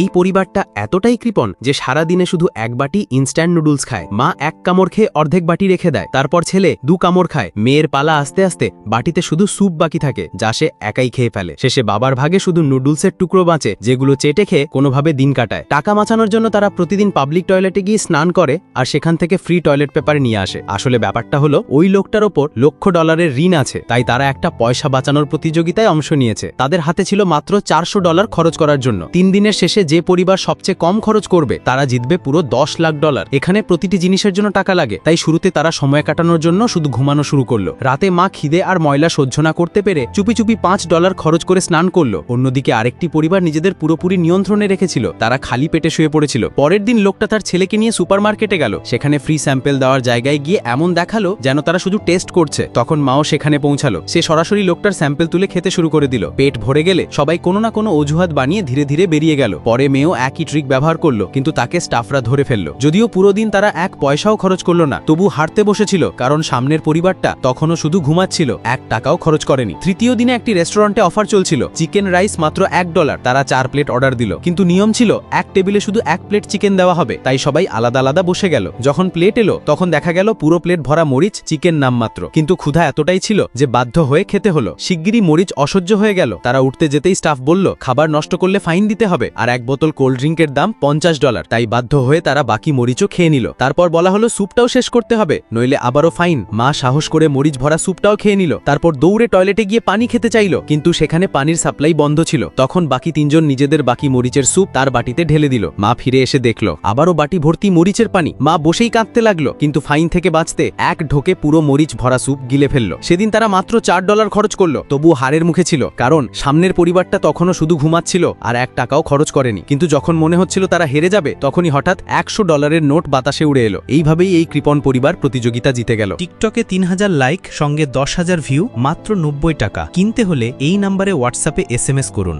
এই পরিবারটা এতটাই কৃপণ যে সারা দিনে শুধু এক বাটি ইনস্ট্যান্ট নুডলস খায়। মা এক কামড় খেয়ে অর্ধেক বাটি রেখে দেয়। তারপর ছেলে দু কামড় খায়। মেয়ের পালা আস্তে আস্তে বাটিতে শুধু স্যুপ বাকি থাকে, যা সে একাই খেয়ে ফেলে। শেষে বাবার ভাগে শুধু নুডলসের টুকরো বাঁচে, যেগুলো চেটে খেয়ে কোনোভাবে দিন কাটায়। টাকা বাঁচানোর জন্য তারা প্রতিদিন পাবলিক টয়লেটে গিয়ে স্নান করে আর সেখান থেকে ফ্রি টয়লেট পেপার নিয়ে আসে। আসলে ব্যাপারটা হলো, ওই লোকটার ওপর লক্ষ ডলারের ঋণ আছে। তাই তারা একটা পয়সা বাঁচানোর প্রতিযোগিতায় অংশ নিয়েছে। তাদের হাতে ছিল মাত্র চারশো ডলার খরচ করার জন্য। তিন দিনের শেষে যে পরিবার সবচেয়ে কম খরচ করবে, তারা জিতবে পুরো দশ লাখ ডলার। এখানে প্রতিটি জিনিসের জন্য টাকা লাগে, তাই শুরুতে তারা সময় কাটানোর জন্য শুধু ঘুমানো শুরু করল। রাতে মা খিদে আর ময়লা সহ্য না করতে পেরে চুপি চুপি পাঁচ ডলার খরচ করে স্নান করল। অন্যদিকে আরেকটি পরিবার নিজেদের পুরোপুরি নিয়ন্ত্রণে রেখেছিল, তারা খালি পেটে শুয়ে পড়েছিল। পরের দিন লোকটা তার ছেলেকে নিয়ে সুপারমার্কেটে গেল। সেখানে ফ্রি স্যাম্পেল দেওয়ার জায়গায় গিয়ে এমন দেখাল যেন তারা শুধু টেস্ট করছে। তখন মাও সেখানে পৌঁছালো। সে সরাসরি লোকটার স্যাম্পেল তুলে খেতে শুরু করে দিল। পেট ভরে গেলে সবাই কোনো না কোনো অজুহাত বানিয়ে ধীরে ধীরে বেরিয়ে গেল। পরে মেয়েও একই ট্রিক ব্যবহার করল, কিন্তু তাকে স্টাফরা ধরে ফেলল। যদিও পুরো দিন তারা এক পয়সাও খরচ করল না, তবু হারতে বসেছিল, কারণ সামনের পরিবারটা তখনও শুধু ঘুমাচ্ছিল, এক টাকাও খরচ করেনি। তৃতীয় দিনে একটি রেস্টুরেন্টে অফার চলছিল চিকেন রাইস মাত্র এক ডলার তারা চার প্লেট অর্ডার দিল। কিন্তু নিয়ম ছিল, এক টেবিলে শুধু এক প্লেট চিকেন দেওয়া হবে, তাই সবাই আলাদা আলাদা বসে গেল। যখন প্লেট এলো, তখন দেখা গেল পুরো প্লেট ভরা মরিচ চিকেন নামমাত্র কিন্তু ক্ষুধা এতটাই ছিল যে বাধ্য হয়ে খেতে হলো। শিগগিরই মরিচ অসহ্য হয়ে গেল। তারা উঠতে যেতেই স্টাফ বলল, খাবার নষ্ট করলে ফাইন দিতে হবে। আর এক বোতল কোল্ড ড্রিঙ্কের দাম পঞ্চাশ ডলার। তাই বাধ্য হয়ে তারা বাকি মরিচও খেয়ে নিল। তারপর বলা হলো স্যুপটাও শেষ করতে হবে। নইলে আবারও ফাইন। মা সাহস করে মরিচ ভরা স্যুপটাও খেয়ে নিল। তারপর দৌড়ে টয়লেটে গিয়ে পানি খেতে চাইল। কিন্তু সেখানে পানির সাপ্লাই বন্ধ ছিল। তখন বাকি তিনজন নিজেদের বাকি মরিচের স্যুপ তার বাটিতে ঢেলে দিল। মা ফিরে এসে দেখল, আবারও বাটি ভর্তি মরিচের পানি। মা বসেই কাঁদতে লাগল, কিন্তু ফাইন থেকে বাঁচতে এক ঢোকে পুরো মরিচ ভরা স্যুপ গিলে ফেলল। সেদিন তারা মাত্র চার ডলার খরচ করল তবু হারের মুখে ছিল, কারণ সামনের পরিবারটা তখনও শুধু ঘুমাচ্ছিল আর এক টাকাও খরচ করেনি। কিন্তু যখন মনে হচ্ছিল তারা হেরে যাবে, তখনই হঠাৎ একশো ডলারের নোট বাতাসে উড়ে এলো। এইভাবেই এই কৃপন পরিবার প্রতিযোগিতা জিতে গেল। টিকটকে তিন হাজার লাইক, সঙ্গে দশ হাজার ভিউ, মাত্র নব্বই টাকা। কিনতে হলে এই নাম্বারে হোয়াটসঅ্যাপে এস করুন।